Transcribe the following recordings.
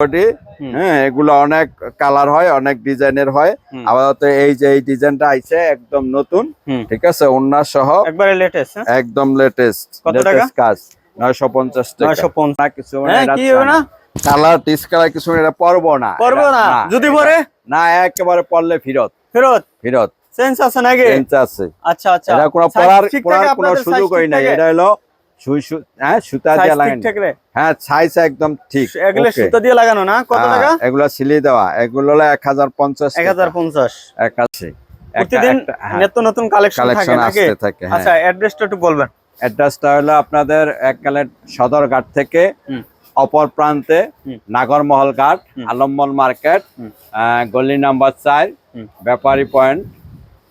Body হ্যাঁ এগুলো অনেক কালার হয় অনেক ডিজাইনের হয়। আপাতত এই যে এই ডিজাইনটা আইছে একদম নতুন ঠিক আছে ওন্না সহ। একবারে লেটেস্ট হ্যাঁ? একদম লেটেস্ট? লেটেস্ট কাজ নয়শো পঞ্চাশ টাকা। নয়শো পঞ্চাশ না কিছু হ্যাঁ কি হবে না? কালার টিস কালার কিছু এটা পরবো না। এটা- না? যদি পরে? না একেবারে পড়লে ফিরত। ফেরত? ফিরত। সেন্স আছে নাকি? চেঞ্জ আছে। আচ্ছা আচ্ছা। এটা কোনো পড়ার পড়ার কোনো সুযোগই নাই। এটা হলো হ্যাঁ সুতা? দিয়ে লাগানো। হ্যাঁ সাইজ একদম ঠিক এগুলো সুতা দিয়ে লাগানো না? কত হ্যাঁ, টাকা? এগুলো সিলিয়ে দেওয়া। এগুলো হলো এক হাজার পঞ্চাশ এক হাজার পঞ্চাশ। প্রতিদিন নিত্য নতুন কালেকশন থাকে আসতে থাকে হ্যাঁ। আচ্ছা অ্যাড্রেসটা একটু বলবেন। অ্যাড্রেসটা হলো আপনাদের এককালের সদরঘাট থেকে অপর প্রান্তে। নাগরমহল ঘাট। আলমমল মার্কেট গলি নাম্বার চার। ব্যাপারী পয়েন্ট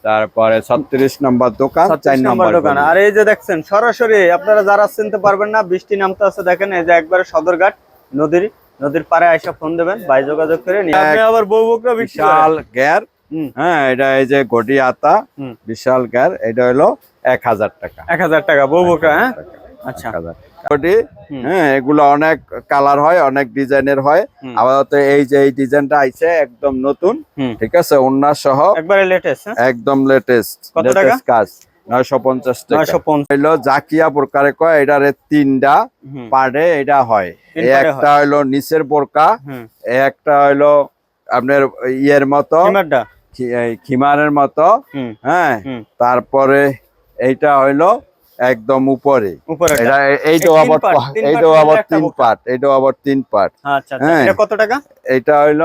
তারপরে ছত্রিশ নম্বর দোকান চার 36 নম্বর দোকান। আর এই যে দেখছেন সরাসরি আপনারা যারা চিনতে পারবেন না বৃষ্টি নামতে আছে দেখেন এই যে একবারে সদরঘাট নদীর নদীর পাড়ে আইসা ফোন দেবেন ভাই যোগাযোগ করে নিয়ে আপনি আবার বউ বকরা বিশাল গ্যার। হ্যাঁ এটা এই যে গটি আতা। বিশাল গ্যার এটা হলো এক হাজার টাকা। এক হাজার টাকা বউ বকরা হ্যাঁ? আচ্ছা। হুম। হ্যাঁ এগুলো অনেক কালার হয় অনেক ডিজাইনের হয়। আপাতত এই যে এই ডিজাইনটা আইছে একদম নতুন। ঠিক আছে ওন্না সহ। একবারে লেটেস্ট হ্যাঁ? একদম লেটেস্ট কাজ নয়শো পঞ্চাশ টাকা। জাকিয়া বোরকারে কয় এটারে তিনটা পার্টে এটা হয়। একটা হইল নিচের বোরকা। একটা হইল আপনার ইয়ের মতো খিমারের মতো হ্যাঁ তারপরে এইটা হইল একদম উপরে। এইটাও আবার তিন এইটাও part আবার তিন এইটাও আবার তিন পার্ট। আচ্ছা আচ্ছা। হ্যাঁ। কত টাকা? এইটা হইল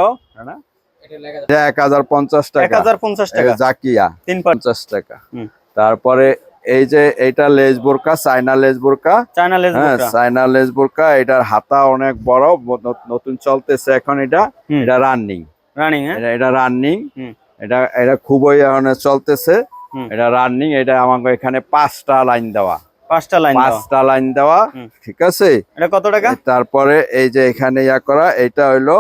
এক হাজার পঞ্চাশ টাকা। জাকিয়া। তিন পঞ্চাশ টাকা। তারপরে এই যে এইটা লেজ বোরকা চাইনা লেজ বোরকা। চায়না লেস হ্যাঁ চাইনা লেজ বোরকা এটার হাতা অনেক বড় নতুন চলতেছে এখন এটা। এটা রানিং। রানিং হ্যাঁ। এটা এটা রানিং। এটা এটা খুবই এখন চলতেছে। হুম। এটা রানিং এটা আমাকে এখানে পাঁচটা লাইন দেওয়া। পাঁচটা লাইন পাঁচটা লাইন দেওয়া ঠিক আছে? এটা কত টাকা? তারপরে এই যে এখানে ইয়া করা এটা হইল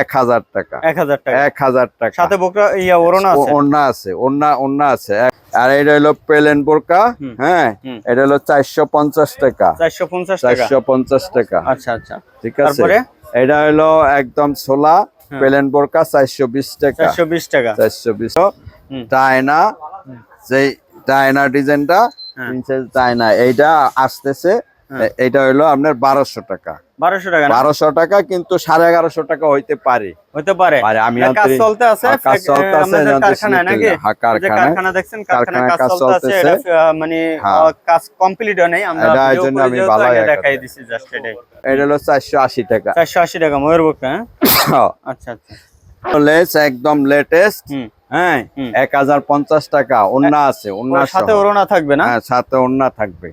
এক হাজার টাকা। এক হাজার টাকা। এক হাজার টাকা। সাথে বকরা ইয়া ওরনা আছে? ওড়না আছে ওড়না ওড়না আছে। আর এটা হলো প্লেন বোরকা হ্যাঁ? এটা হলো চারশো পঞ্চাশ টাকা। চারশো পঞ্চাশ টাকা? চারশো পঞ্চাশ টাকা। আচ্ছা আচ্ছা। ঠিক আছে? এটা হলো একদম ছোলা। প্লেন বোরকা চারশো বিশ টাকা। চারশো বিশ টাকা। চারশো বিশ। টায়না সেই টায়না ডিজাইনটা হ্যাঁ। প্রিন্সেস টায়না এইটা আসতেছে। হ্যাঁ। এ- এইটা হলো আপনার বারোশো টাকা। বারোশো টাকা বারোশো টাকা কিন্তু সাড়ে এগারোশো টাকা হইতে পারে। হতে পারে। আমি কাজ চলতে আছে। হ্যাঁ, কাজ চলতে আছে, কারখানায় নাকি। কারখানা দেখছেন কাজ চলতে আছে। এটা মানে। কাজ কমপ্লিট হয় নাই। আমরা এটা জন্য আমি ভালো দেখাই দিছি জাস্ট এটাই। এটা হলো চারশো আশি টাকা। হ্যাঁ? আচ্ছা আচ্ছা। লেস একদম লেটেস্ট হ্যাঁ এক হাজার পঞ্চাশ টাকা ওন্না আছে ওন্নার সাথে ওড়না থাকবে না? হ্যাঁ সাথে ওন্না থাকবে।